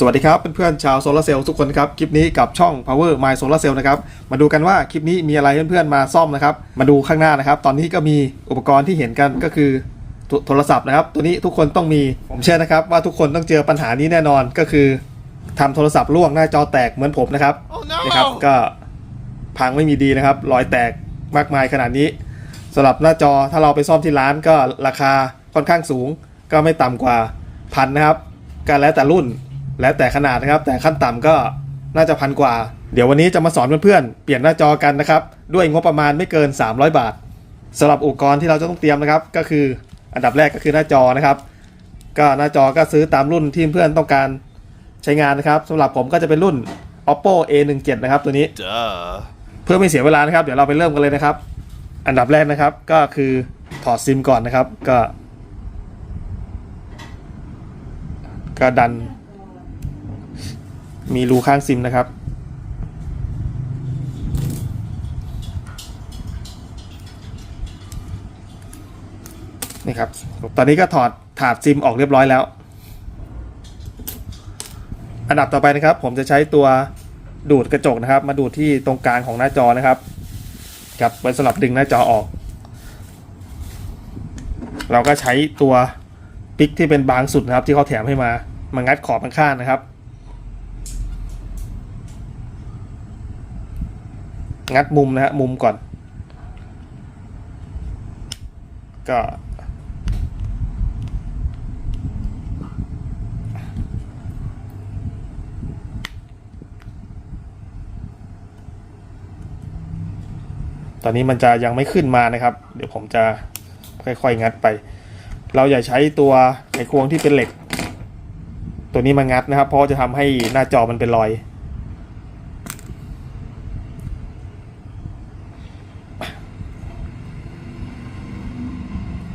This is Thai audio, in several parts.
สวัสดีครับเพื่อนๆชาวโซลาร์เซลล์ทุกคนครับคลิปนี้กับช่อง Power My Solar Cell นะครับมาดูกันว่าคลิปนี้มีอะไรเพื่อนๆมาซ่อมนะครับ มาดูข้างหน้านะครับ ตอนนี้ก็มีอุปกรณ์ที่เห็นกันก็คือโทโทรศัพท์นะครับ ตัวนี้ทุกคนต้องมีผมเชื่อนะครับ ว่าทุกคนต้องเจอปัญหานี้แน่นอนก็คือทำโทรศัพท์ร่วงหน้าจอแตกเหมือนผมนะครับ Oh no นะครับก็พังไม่มีดีนะครับรอยแตกมากมายขนาดนี้สำหรับหน้าจอถ้าเราไปซ่อมที่ร้านก็ราคาค่อนข้างสูง ก็ไม่ต่ำกว่าพันนะครับก็แล้วแต่รุ่น แล้วแต่ขนาดนะครับ แต่ขั้นต่ำก็น่าจะพันกว่า เดี๋ยววันนี้จะมาสอนเพื่อนๆ เปลี่ยนหน้าจอกันนะครับ ด้วยงบประมาณไม่เกิน 300 บาทสำหรับอุปกรณ์ที่เราจะต้องเตรียมนะครับ ก็คืออันดับแรกก็คือหน้าจอนะครับ ก็หน้าจอก็ซื้อตามรุ่นที่เพื่อนต้องการใช้งานนะครับสำหรับผมก็จะเป็นรุ่น oppo a17 นะครับตัวนี้ Duh. เพื่อไม่เสียเวลานะครับ เดี๋ยวเราไปเริ่มกันเลยนะครับ อันดับแรกนะครับก็คือถอดซิมก่อนนะครับ ก็ ก็ดัน มีรูข้างซิมนะครับ นี่ครับ ตอนนี้ก็ถอดถาดซิมออกเรียบร้อยแล้ว อันดับต่อไปนะครับ ผมจะใช้ตัวดูดกระจกนะครับ มาดูดที่ตรงกลางของหน้าจอนะครับครับไว้สำหรับดึงหน้าจอออก เราก็ใช้ตัวปิกที่เป็นบางสุดนะครับ ที่เขาแถมให้มามางัดขอบข้างๆนะครับ งัดมุมนะฮะมุมก่อน ก็ตอนนี้มันจะยังไม่ขึ้นมานะครับ เดี๋ยวผมจะค่อยๆงัดไป เราอย่าใช้ตัวไขควงที่เป็นเหล็ก ตัวนี้มางัดนะครับ เพราะจะทำให้หน้าจอมันเป็นรอย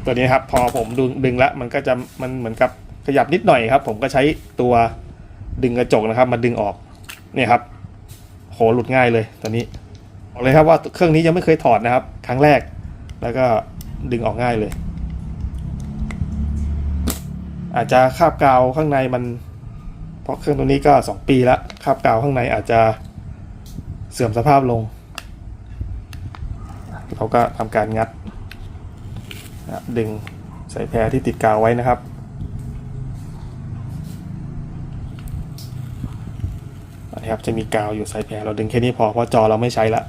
ตัวนี้ครับพอผมดึงดึงแล้วมันก็จะมันเหมือนกับขยับนิดหน่อยครับ ผมก็ใช้ตัวดึงกระจกนะครับ มาดึงออกเนี่ยครับโหหลุดง่ายเลยตัวนี้บอกเลยครับว่าเครื่องนี้ยังไม่เคยถอดนะครับ ครั้งแรก แล้วก็ดึงออกง่ายเลย อาจจะคาบกาวข้างในมัน เพราะเครื่องตัวนี้ก็สองปีแล้วคาบกาวข้างในอาจจะเสื่อมสภาพลง เราก็ทำการงัด ดึงใส่แพรที่ติดกาวไว้นะครับ นะครับ จะมีกาวอยู่สายแพรเราดึงแค่นี้พอเพราะจอเราไม่ใช้ละ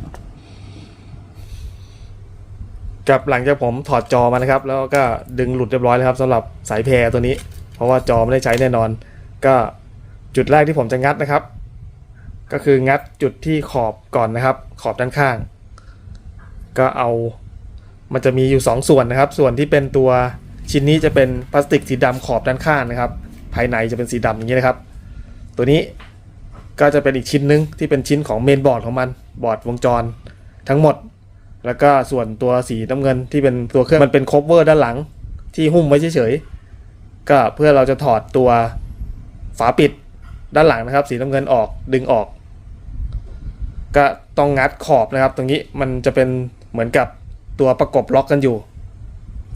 กับหลังจากผมถอดจอมานะครับ แล้วก็ดึงหลุดเรียบร้อยแล้วครับสำหรับสายแพรตัวนี้ เพราะว่าจอไม่ได้ใช้แน่นอน ก็จุดแรกที่ผมจะงัดนะครับ ก็คืองัดจุดที่ขอบก่อนนะครับ ขอบด้านข้าง ก็เอา มันจะมีอยู่ 2 ส่วนนะครับ ส่วนที่เป็นตัวชิ้นนี้จะเป็นพลาสติกสีดำขอบด้านข้างนะครับ ภายในจะเป็นสีดำอย่างนี้นะครับ ตัวนี้ก็จะเป็นอีกชิ้นหนึงที่เป็นชิ้นของเมนบอร์ดของมันบอร์ดวงจรทั้งหมด แล้วก็ส่วนตัวสีน้ำเงินที่เป็นตัวเครื่องมันเป็นค o เวอร์ด้านหลังที่หุ้มไว้เฉยๆก็เพื่อเราจะถอดตัวฝาปิดด้านหลังนะครับ สีน้ำเงินออกดึงออก ก็ต้องงัดขอบนะครับ ตรงนี้มันจะเป็นเหมือนกับ ตัวประกบล็อกกันอยู่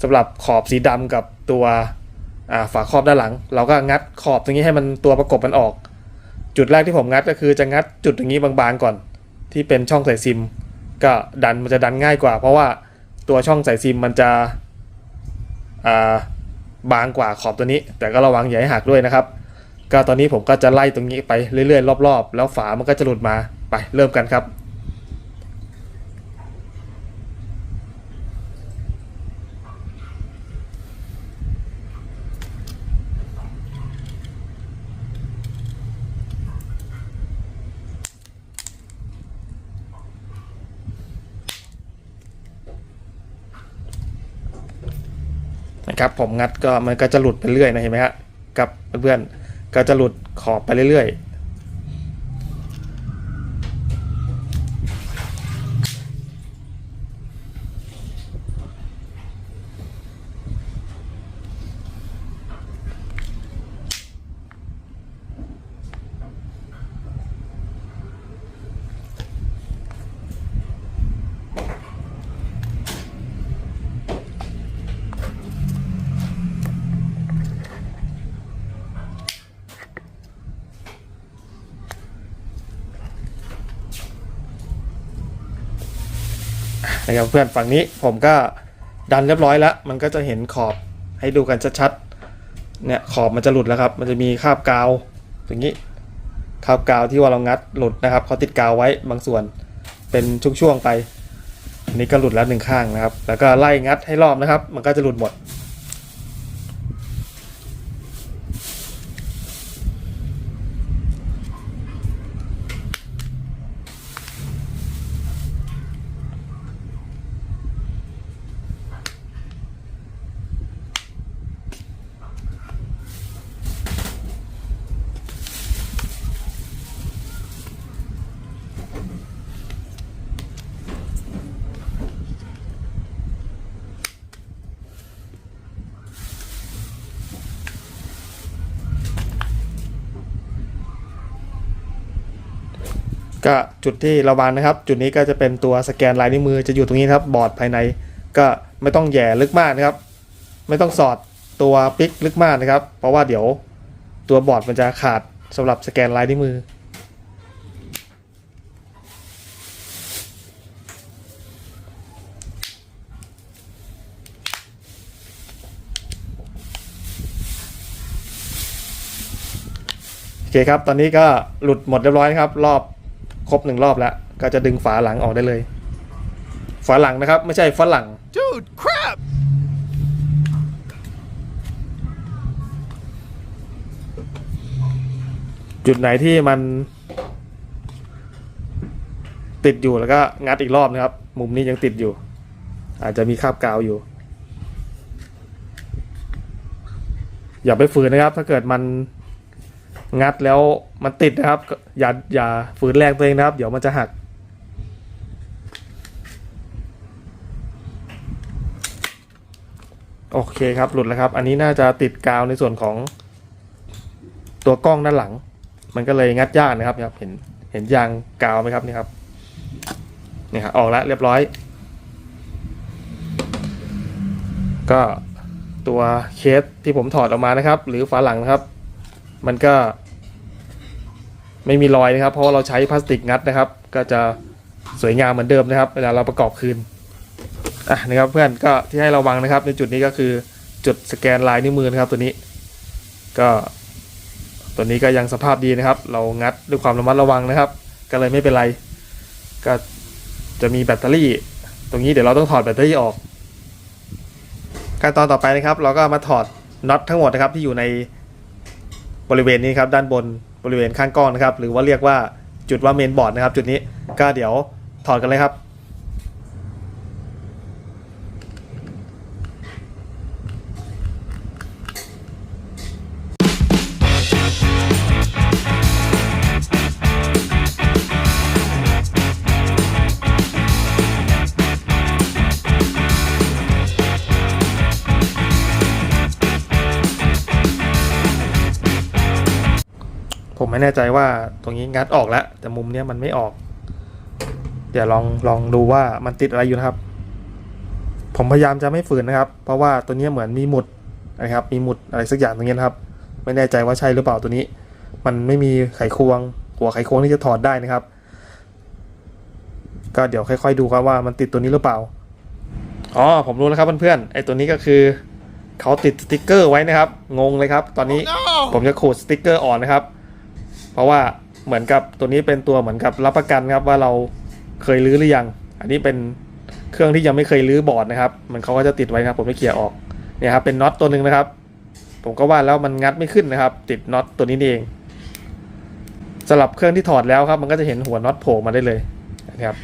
สำหรับขอบสีดำกับตัวฝาครอบด้านหลัง เราก็งัดขอบตรงนี้ให้มันตัวประกบมันออก จุดแรกที่ผมงัดก็คือจะงัดจุดอย่างนี้บางๆก่อน ที่เป็นช่องใส่ซิม ก็ดันมันจะดันง่ายกว่า เพราะว่าตัวช่องใส่ซิมมันจะาบางกว่าขอบตัวนี้ แต่ก็ระวังอย่าให้หักด้วยนะครับ ก็ตอนนี้ผมก็จะไล่ตรงนี้ไปเรื่อยๆรอบๆ แล้วฝามันก็จะหลุดมาไปเริ่มกันครับ ครับผมงัดก็มันก็จะหลุดไปเรื่อยนะเห็นไหมฮะกับเพื่อนๆก็จะหลุดขอบไปเรื่อย นะครับเพื่อนฝั่งนี้ผมก็ดันเรียบร้อยแล้ว มันก็จะเห็นขอบให้ดูกันชัดๆเนี่ยขอบมันจะหลุดแล้วครับ มันจะมีคราบกาวอย่างนี้คราบกาวที่ว่าเรางัดหลุดนะครับเขาติดกาวไว้บางส่วนเป็นช่วงๆไปอันนี้ก็หลุดแล้วหนึ่งข้างนะครับ แล้วก็ไล่งัดให้รอบนะครับ มันก็จะหลุดหมด ก็ จุดที่ระวังนะครับ จุดนี้ก็จะเป็นตัวสแกนลายนิ้วมือจะอยู่ตรงนี้ครับบอร์ดภายในก็ไม่ต้องแย่ลึกมากนะครับ ไม่ต้องสอดตัวปิกลึกมากนะครับ เพราะว่าเดี๋ยวตัวบอร์ดมันจะขาดสำหรับสแกนลายนิ้วมือ โอเคครับ ตอนนี้ก็หลุดหมดเรียบร้อยนะครับ รอบ ครบหนึ่งรอบแล้ว ก็จะดึงฝาหลังออกได้เลย ฝาหลังนะครับ ไม่ใช่ฝรั่ง Dude, crap! จุดไหนที่มันติดอยู่แล้วก็งัดอีกรอบนะครับ มุมนี้ยังติดอยู่ อาจจะมีคราบกาวอยู่ อย่าไปฝืนนะครับ ถ้าเกิดมันงัดแล้ว มันติดนะครับ อย่าอย่าฝืนแรงตัวเองนะครับ เดี๋ยวมันจะหัก โอเคครับ หลุดแล้วครับ อันนี้น่าจะติดกาวในส่วนของตัวกล้องด้านหลัง มันก็เลยงัดยากนะครับนะครับเห็นเห็นยางกาวไหมครับนี่ครับนี่ครับออกแล้วเรียบร้อย ก็ตัวเคสที่ผมถอดออกมานะครับ หรือฝาหลังนะครับ มันก็ ไม่มีรอยนะครับ เพราะาเราใช้พลาสติกงัดนะครับ ก็จะสวยงามเหมือนเดิมนะครับเวลาเราประกอบคืนอะนะครับเพื่อนก็ที่ให้ระวังนะครับ ในจุดนี้ก็คือจุดสแกนลายนิ้วมือนะครับตัวนี้ ก็ตัวนี้ก็ยังสภาพดีนะครับ เรางัดด้วยความระมัดระวังนะครับ ก็เลยไม่เป็นไร ก็จะมีแบตเตอรี่ ตรงนี้เดี๋ยวเราต้องถอดแบตเตอรี่ออกขั้นตอนต่อไปนะครับ เราก็มาถอดน็อตทั้งหมดนะครับที่อยู่ในบริเวณนี้ครับด้านบน บริเวณข้างกล้องนะครับ หรือว่าเรียกว่าจุดว่าเมนบอร์ดนะครับ จุดนี้ก็เดี๋ยวถอดกันเลยครับ ผมไม่แน่ใจว่าตรงนี้งัดออกแล้ว แต่มุมเนี้ยมันไม่ออก เดี๋ยวลองลองดูว่ามันติดอะไรอยู่นะครับ ผมพยายามจะไม่ฝืนนะครับ เพราะว่าตัวเนี้ยเหมือนมีหมุดนะครับ มีหมุดอะไรสักอย่างตรงนี้นะครับ ไม่แน่ใจว่าใช่หรือเปล่าตัวนี้ มันไม่มีไขควง หัวไขควงที่จะถอดได้นะครับ ก็เดี๋ยวค่อยๆดูครับว่ามันติดตัวนี้หรือเปล่าอ๋อผมรู้แล้วครับเพื่อนๆไอ้ตัวนี้ก็คือเขาติดสติกเกอร์ไว้นะครับ งงเลยครับ ตอนนี้ No! ผมจะขูดสติกเกอร์อ่อนนะครับเพ ราะว่าเหมือนกับตัวนี้เป็นตัวเหมือนกับรับประกันครับว่าเราเคยรื้อหรือยัง อันนี้เป็นเครื่องที่ยังไม่เคยรื้อบอร์ดนะครับ มันเขาก็จะติดไว้ครับ ผมไม่เขี่ยร์ออกเนี่ยครับเป็นน็อตตัวหนึ่งนะครับ ผมก็ว่าแล้วมันงัดไม่ขึ้นนะครับ ติดน็อตตัวนี้เองสำหรับเครื่องที่ถอดแล้วครับ มันก็จะเห็นหัวน็อตโผล่มาได้เลยนะครับ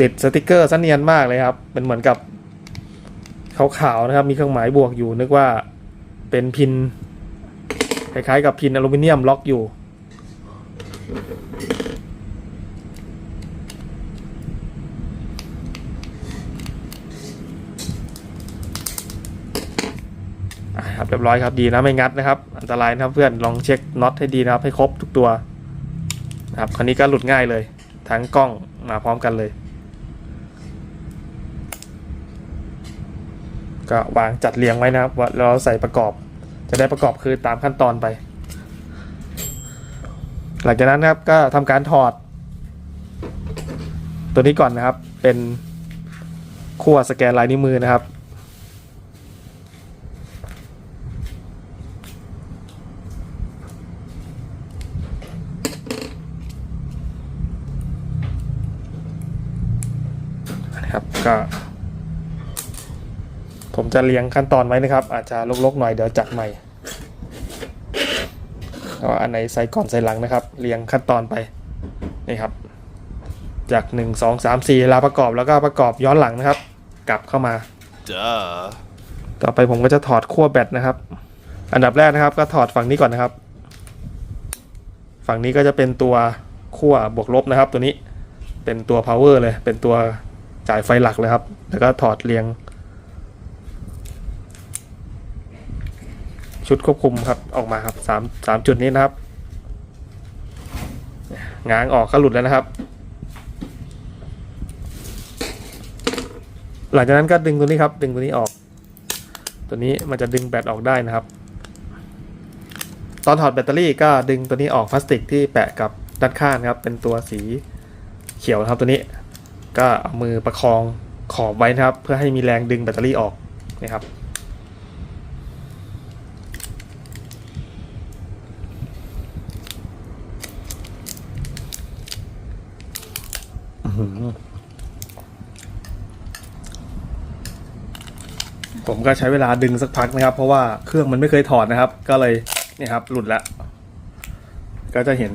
ติดสติกเกอร์ซะเนียนมากเลยครับเป็นเหมือนกับ ขาวๆนะครับ มีเครื่องหมายบวกอยู่นึกว่าเป็นพินคล้ายๆกับพินอลูมิเนียมล็อกอยู่ ครับเรียบร้อยครับดีนะไม่งัดนะครับ อันตรายนะครับเพื่อนลองเช็คน็อตให้ดีนะครับให้ครบทุกตัวนะครับคราวนี้ก็หลุดง่ายเลย ทั้งกล้องมาพร้อมกันเลย ก็วางจัดเรียงไว้นะครับแล้วใส่ประกอบ จะได้ประกอบคือตามขั้นตอนไป หลังจากนั้นนะครับก็ทำการถอด ตัวนี้ก่อนนะครับเป็นขั้วสแกนลายนิ้วมือนะครับ จะเรียงขั้นตอนไว้นะครับ อาจจะลกๆหน่อยเดี๋ยวจัดใหม่ก็อันไหนใส่ก่อนใส่หลังนะครับ เรียงขั้นตอนไปนี่ครับ จาก 1 2 3 4เวลาประกอบแล้วก็ประกอบย้อนหลังนะครับ กลับเข้ามา Duh. ต่อไปผมก็จะถอดขั้วแบตนะครับ อันดับแรกนะครับ ก็ถอดฝั่งนี้ก่อนนะครับ ฝั่งนี้ก็จะเป็นตัวขั้วบวกลบนะครับ ตัวนี้เป็นตัว power เลย เป็นตัวจ่ายไฟหลักเลยครับ แล้วก็ถอดเรียง ชุดควบคุมครับออกมาครับสามสามจุดนี้นะครับง้างออกก็หลุดแล้วนะครับ หลังจากนั้นก็ดึงตัวนี้ครับ ดึงตัวนี้ออก ตัวนี้มันจะดึงแบตออกได้นะครับ ตอนถอดแบตเตอรี่ก็ดึงตัวนี้ออกพลาสติกที่แปะกับด้านข้างครับ เป็นตัวสีเขียวนะครับตัวนี้ ก็เอามือประคองขอบไว้นะครับ เพื่อให้มีแรงดึงแบตเตอรี่ออกนะครับ ผมก็ใช้เวลาดึงสักพักนะครับ เพราะว่าเครื่องมันไม่เคยถอดนะครับ ก็เลยเนี่ยครับ หลุดแล้ว ก็จะเห็น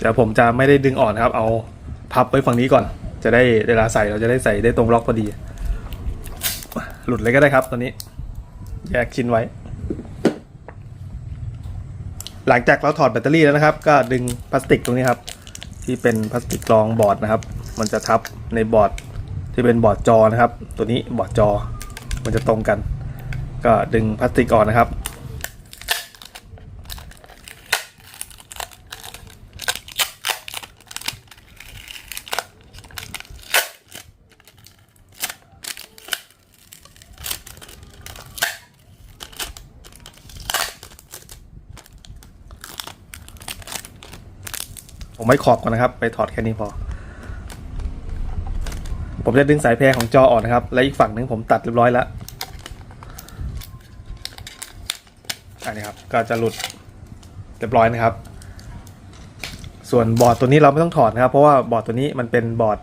เดี๋ยวผมจะไม่ได้ดึงออกนะครับ เอาพับไว้ฝั่งนี้ก่อน จะได้เวลาใส่เราจะได้ใส่ได้ตรงล็อกพอดี หลุดเลยก็ได้ครับตอนนี้ แยกชิ้นไว้ หลังจากเราถอดแบตเตอรี่แล้วนะครับ ก็ดึงพลาสติกตรงนี้ครับ ที่เป็นพลาสติกรองบอร์ดนะครับ มันจะทับในบอร์ดที่เป็นบอร์ดจอนะครับ ตัวนี้บอร์ดจอมันจะตรงกัน ก็ดึงพลาสติกออกนะครับ ผมไม่ขอบก่อนนะครับ ไปถอดแค่นี้พอ ผมจะดึงสายแพรของจอออกนะครับ และอีกฝั่งหนึ่งผมตัดเรียบร้อยแล้ว อันนี้ครับก็จะหลุดเรียบร้อยนะครับ ส่วนบอร์ดตัวนี้เราไม่ต้องถอดนะครับ เพราะว่าบอร์ดตัวนี้มันเป็นบอร์ด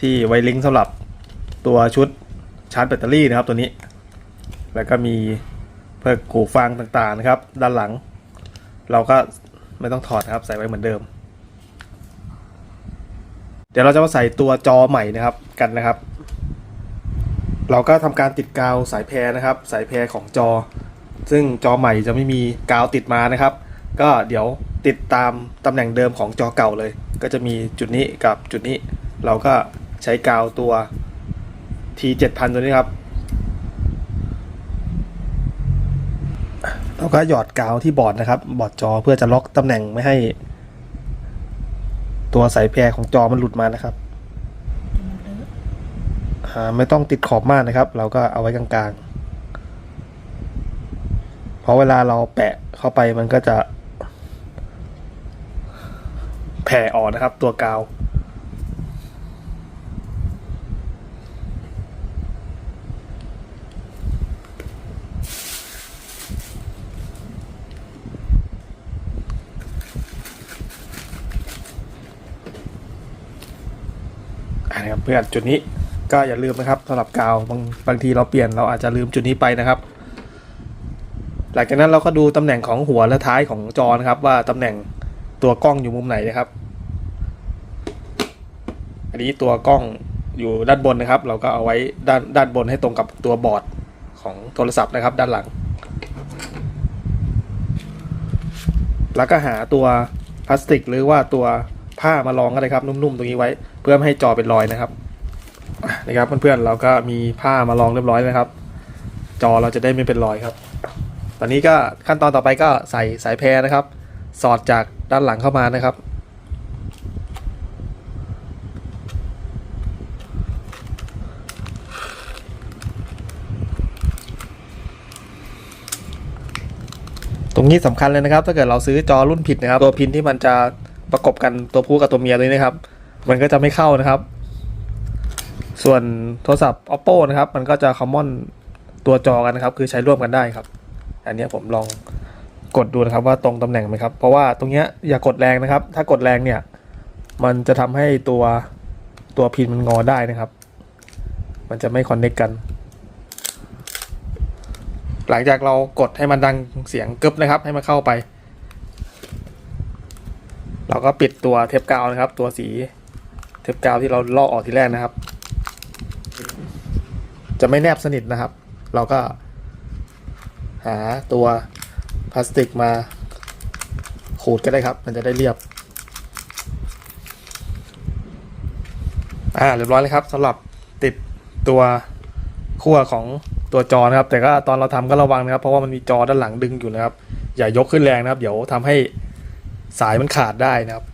ที่ไวลิงสำหรับตัวชุดชาร์จแบตเตอรี่นะครับตัวนี้ แล้วก็มีเพื่อกูฟังต่างๆนะครับ ด้านหลัง เราก็ไม่ต้องถอดนะครับใส่ไว้เหมือนเดิม เดี๋ยวเราจะมาใส่ตัวจอใหม่นะครับ กันนะครับ เราก็ทำการติดกาวสายแพรนะครับ สายแพรของจอ ซึ่งจอใหม่จะไม่มีกาวติดมานะครับ ก็เดี๋ยวติดตามตำแหน่งเดิมของจอเก่าเลย ก็จะมีจุดนี้กับจุดนี้ เราก็ใช้กาวตัว T 7000 ตัวนี้ครับ เราก็หยอดกาวที่บอร์ดนะครับ บอร์ดจอเพื่อจะล็อกตำแหน่งไม่ให้ ตัวสายแพรของจอมันหลุดมานะครับ ไม่ต้องติดขอบมากนะครับ เราก็เอาไว้กลางๆ เพราะเวลาเราแปะเข้าไปมันก็จะแผ่ออกนะครับ ตัวกาวนะครับเพื่อนจุดนี้ ก็อย่าลืมนะครับสำหรับกาวบางบางทีเราเปลี่ยนเราอาจจะลืมจุดนี้ไปนะครับ หลังจากนั้นเราก็ดูตำแหน่งของหัวและท้ายของจอนะครับ ว่าตำแหน่งตัวกล้องอยู่มุมไหนนะครับ อันนี้ตัวกล้องอยู่ด้านบนนะครับ เราก็เอาไว้ด้านด้านบนให้ตรงกับตัวบอร์ดของโทรศัพท์นะครับ ด้านหลัง แล้วก็หาตัวพลาสติกหรือว่าตัวผ้ามารองก็ได้ครับ นุ่มๆตรงนี้ไว้ เพื่อไม่ให้จอเป็นรอยนะครับ นะครับเพื่อนๆเราก็มีผ้ามารองเรียบร้อยนะครับ จอเราจะได้ไม่เป็นรอยครับ ตอนนี้ก็ขั้นตอนต่อไปก็ใส่สายแพรนะครับ สอดจากด้านหลังเข้ามานะครับ ตรงนี้สำคัญเลยนะครับ ถ้าเกิดเราซื้อจอรุ่นผิดนะครับ ตัวพินที่มันจะประกบกันตัวผู้กับตัวเมียเลยนะครับ มันก็จะไม่เข้านะครับ ส่วนโทรศัพท์ oppo นะครับ มันก็จะ common ตัวจอกันนะครับ คือใช้ร่วมกันได้ครับ อันนี้ผมลองกดดูนะครับว่าตรงตำแหน่งไหมครับ เพราะว่าตรงเนี้ยอย่ากดแรงนะครับ ถ้ากดแรงเนี่ย มันจะทำให้ตัวตัวพินมันงอได้นะครับ มันจะไม่คอนเน c กกัน หลังจากเรากดให้มันดังเสียงกึบนะครับ ให้มันเข้าไป เราก็ปิดตัวเทปกาวนะครับ ตัวสีเทปกาวที่เราลอกออกทีแรกนะครับ จะไม่แนบสนิทนะครับ เราก็ หาตัวพลาสติกมาขูดก็ได้ครับ มันจะได้เรียบ อ่าเรียบร้อยเลยครับสำหรับติดตัวขั้วของตัวจอนะครับ แต่ก็ตอนเราทำก็ระวังนะครับ เพราะว่ามันมีจอด้านหลังดึงอยู่นะครับ อย่ายกขึ้นแรงนะครับ เดี๋ยวทำให้สายมันขาดได้นะครับ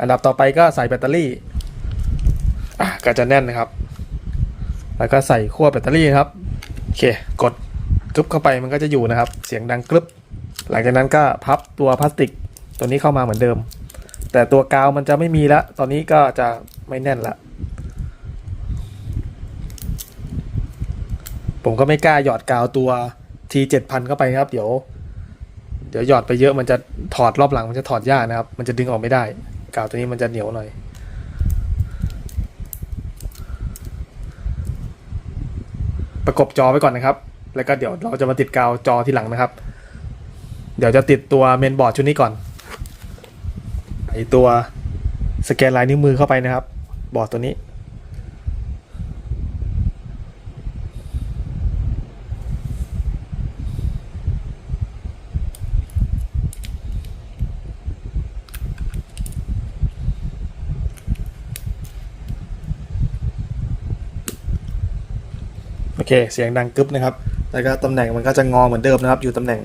อันดับต่อไปก็ใส่แบตเตอรี่ อะก็จะแน่นนะครับ แล้วก็ใส่ขั้วแบตเตอรี่ครับโอเคกดกึบเข้าไปมันก็จะอยู่นะครับ เสียงดังกรึบหลังจากนั้นก็พับตัวพลาสติกตัวนี้เข้ามาเหมือนเดิม แต่ตัวกาวมันจะไม่มีล้วตอนนี้ก็จะไม่แน่นละผมก็ไม่กล้าหยอดกาวตัว T 7 0 0เข้าไปครับ เดี๋ยว เดี๋ยวหยอดไปเยอะมันจะถอดรอบหลังมันจะถอดยากนะครับ มันจะดึงออกไม่ได้ กาวตัวนี้มันจะเหนียวหน่อย ประกบจอไว้ก่อนนะครับ แล้วก็เดี๋ยวเราจะมาติดกาวจอที่หลังนะครับ เดี๋ยวจะติดตัวเมนบอร์ดชุดนี้ก่อนไอตัวสแกนลายนิ้วมือเข้าไปนะครับ บอร์ดตัวนี้ เคเสียงดังกึ๊บนะครับ แล้วก็ตำแหน่งมันก็จะงอเหมือนเดิมนะครับ อยู่ตำแหน่ง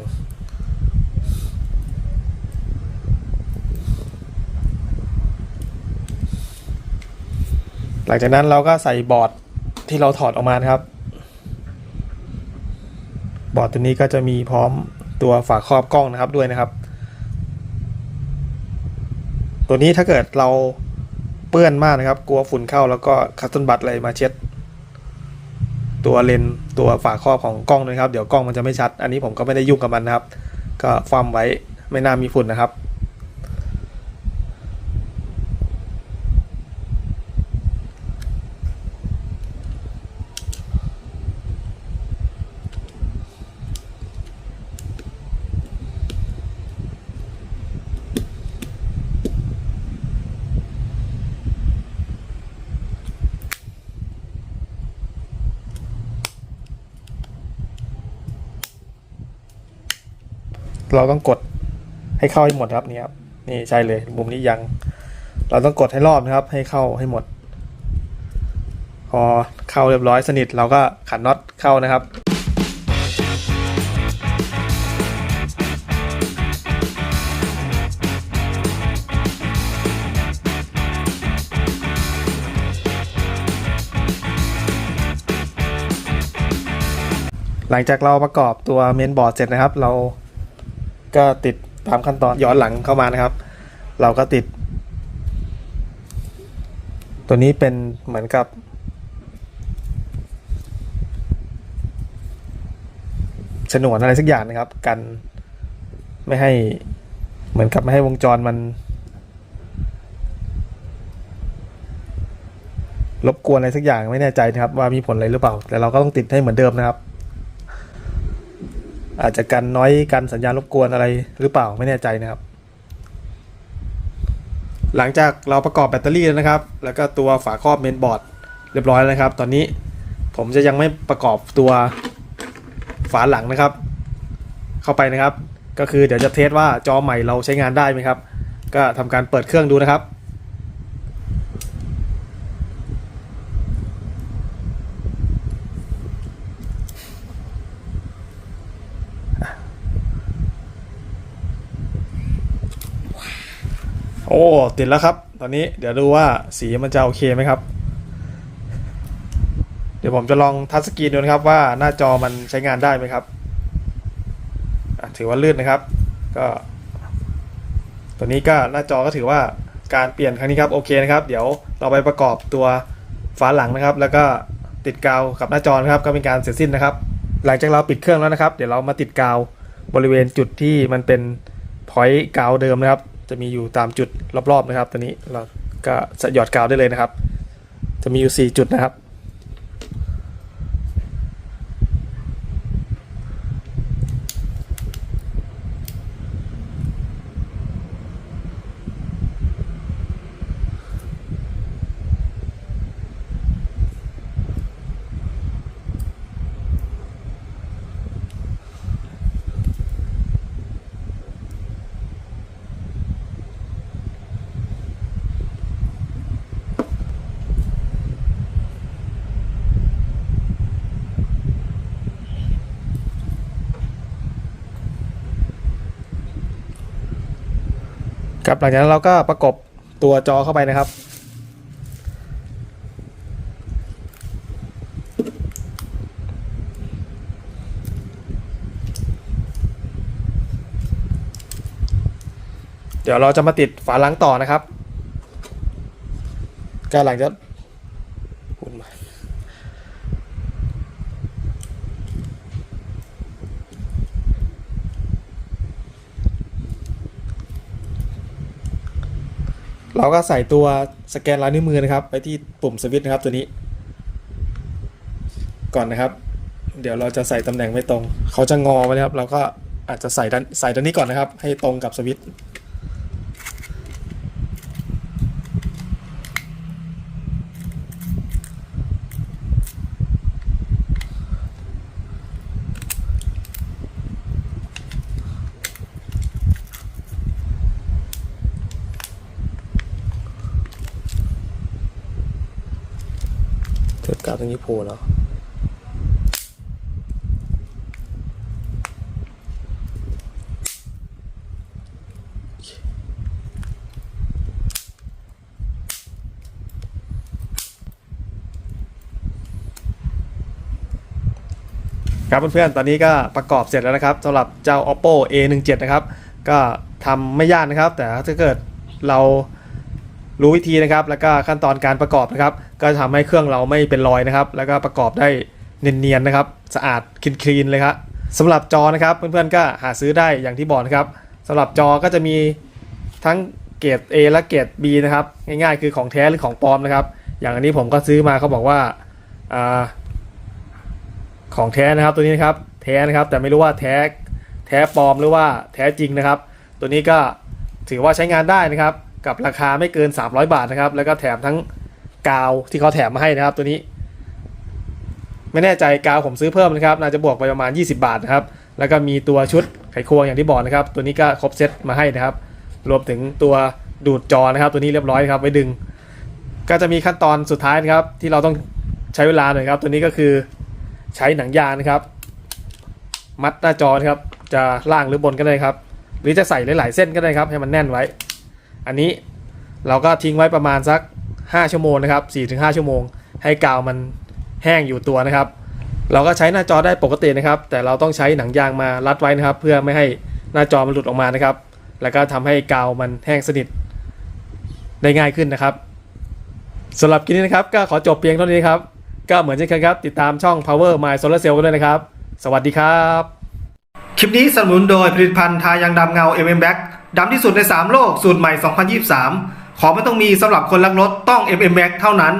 หลังจากนั้นเราก็ใส่บอร์ดที่เราถอดออกมานะครับ บอร์ดตัวนี้ก็จะมีพร้อมตัวฝาครอบกล้องนะครับด้วยนะครับ ตัวนี้ถ้าเกิดเราเปื้อนมากนะครับ กลัวฝุ่นเข้าแล้วก็คัตเติลบัตอะไรมาเช็ด ตัวเลนส์ตัวฝาครอบของกล้องนะครับ เดี๋ยวกล้องมันจะไม่ชัด อันนี้ผมก็ไม่ได้ยุ่งกับมันนะครับ ก็ฟัมไว้ไม่น่ามีฝุ่นนะครับ เราต้องกดให้เข้าให้หมดครับนี่ครับนี่ใช่เลยมุมนี้ยัง เราต้องกดให้รอบนะครับ ให้เข้าให้หมด พอเข้าเรียบร้อยสนิทเราก็ขันน็อตเข้านะครับหลังจากเราประกอบตัวเมนบอร์ดเสร็จนะครับ เรา ก็ติดตามขั้นตอนย้อนหลังเข้ามานะครับ เราก็ติด ตัวนี้เป็นเหมือนกับ ฉนวนอะไรสักอย่างนะครับ กันไม่ให้เหมือนกับไม่ให้วงจรมัน รบกวนอะไรสักอย่างไม่แน่ใจนะครับ ว่ามีผลอะไรหรือเปล่า แต่เราก็ต้องติดให้เหมือนเดิมนะครับ อาจจะกันน้อยกันสัญญาณรบกวนอะไรหรือเปล่าไม่แน่ใจนะครับ หลังจากเราประกอบแบตเตอรี่แล้วนะครับ แล้วก็ตัวฝาครอบเมนบอร์ดเรียบร้อยแล้วนะครับ ตอนนี้ผมจะยังไม่ประกอบตัวฝาหลังนะครับ เข้าไปนะครับ ก็คือเดี๋ยวจะเทสว่าจอใหม่เราใช้งานได้ไหมครับ ก็ทำการเปิดเครื่องดูนะครับ อ้ติดแล้วครับ ตอนนี้เดี๋ยวดูว่าสีมันจะโอเคไหมครับ เดี๋ยวผมจะลองทัชสกรีนดูนะครับว่าหน้าจอมันใช้งานได้ไหมครับถือว่าลื่นนะครับ ก็ ตัวนี้ก็หน้าจอก็ถือว่าการเปลี่ยนครั้งนี้ครับโอเคนะครับ เดี๋ยวเราไปประกอบตัวฝาหลังนะครับ แล้วก็ติดกาวกับหน้าจอนะครับ ก็เป็นการเสร็จสิ้นนะครับ หลังจากเราปิดเครื่องแล้วนะครับ เดี๋ยวเรามาติดกาวบริเวณจุดที่มันเป็นพอยต์กาวเดิมนะครับ จะมีอยู่ตามจุดรอบๆนะครับ ตัวนี้เราก็หยอดกาวได้เลยนะครับ จะมีอยู่ 4 จุดนะครับ หลังจากนั้นเราก็ประกบตัวจอเข้าไปนะครับ เดี๋ยวเราจะมาติดฝาหลังต่อนะครับก็หลังจากพูดมา เราก็ใส่ตัวสแกนลายนิ้วมือนะครับ ไปที่ปุ่มสวิตช์นะครับตัวนี้ ก่อนนะครับ เดี๋ยวเราจะใส่ตำแหน่งไม่ตรง เขาจะงอไว้นะครับ เราก็อาจจะใส่ด้านใส่ด้านนี้ก่อนนะครับ ให้ตรงกับสวิตช์ ตรงนี้โผล่แล้วครับเพื่อนๆ ตอนนี้ก็ประกอบเสร็จแล้วนะครับสำหรับเจ้า oppo a17 นะครับ ก็ทำไม่ยากนะครับ แต่ถ้าเกิดเรา รู้วิธีนะครับ แล้วก็ขั้นตอนการประกอบนะครับ ก็จะทำให้เครื่องเราไม่เป็นรอยนะครับ แล้วก็ประกอบได้เนียนๆนะครับ สะอาดคลีนๆเลยครับสำหรับจอนะครับเพื่อนๆก็หาซื้อได้อย่างที่บอกนะครับสำหรับจอก็จะมีทั้งเกรด A และเกรด B นะครับง่ายๆคือของแท้หรือของปลอมนะครับ อย่างอันนี้ผมก็ซื้อมาเขาบอกว่าอ่าของแท้นะครับตัวนี้นะครับแท้นะครับแต่ไม่รู้ว่าแท้แท้ปลอมหรือว่าแท้จริงนะครับ ตัวนี้ก็ถือว่าใช้งานได้นะครับ กับราคาไม่เกิน 300 บาทนะครับ แล้วก็แถมทั้งกาวที่เขาแถมมาให้นะครับ ตัวนี้ ไม่แน่ใจกาวผมซื้อเพิ่มนะครับ น่าจะบวกไปประมาณ 20 บาทนะครับ แล้วก็มีตัวชุดไขควงอย่างที่บอกนะครับ ตัวนี้ก็ครบเซตมาให้นะครับ รวมถึงตัวดูดจอนะครับ ตัวนี้เรียบร้อยครับไว้ดึง ก็จะมีขั้นตอนสุดท้ายนะครับ ที่เราต้องใช้เวลาหน่อยครับ ตัวนี้ก็คือใช้หนังยางนะครับ มัดหน้าจอนะครับ จะล่างหรือบนก็ได้ครับ หรือจะใส่หลายๆเส้นก็ได้ครับ ให้มันแน่นไว้ อันนี้เราก็ทิ้งไว้ประมาณสัก 5 ชั่วโมงนะครับ4-5 ชั่วโมง ให้กาวมันแห้งอยู่ตัวนะครับ เราก็ใช้หน้าจอได้ปกตินะครับ แต่เราต้องใช้หนังยางมารัดไว้นะครับ เพื่อไม่ให้หน้าจอมันหลุดออกมานะครับ แล้วก็ทำให้กาวมันแห้งสนิทได้ง่ายขึ้นนะครับสำหรับคลิปนี้นะครับ ก็ขอจบเพียงเท่านี้ครับ ก็เหมือนเช่นเคยครับ ติดตามช่อง Power My Solar Cell กันด้วยนะครับ สวัสดีครับ คลิปนี้สนับสนุนโดยผลิตภัณฑ์ทายังดำเงา MM Black ดำที่สุดใน 3 โลก สูตรใหม่ 2023 ของไม่ต้องมีสำหรับคนรักรถต้อง MM Max เท่านั้น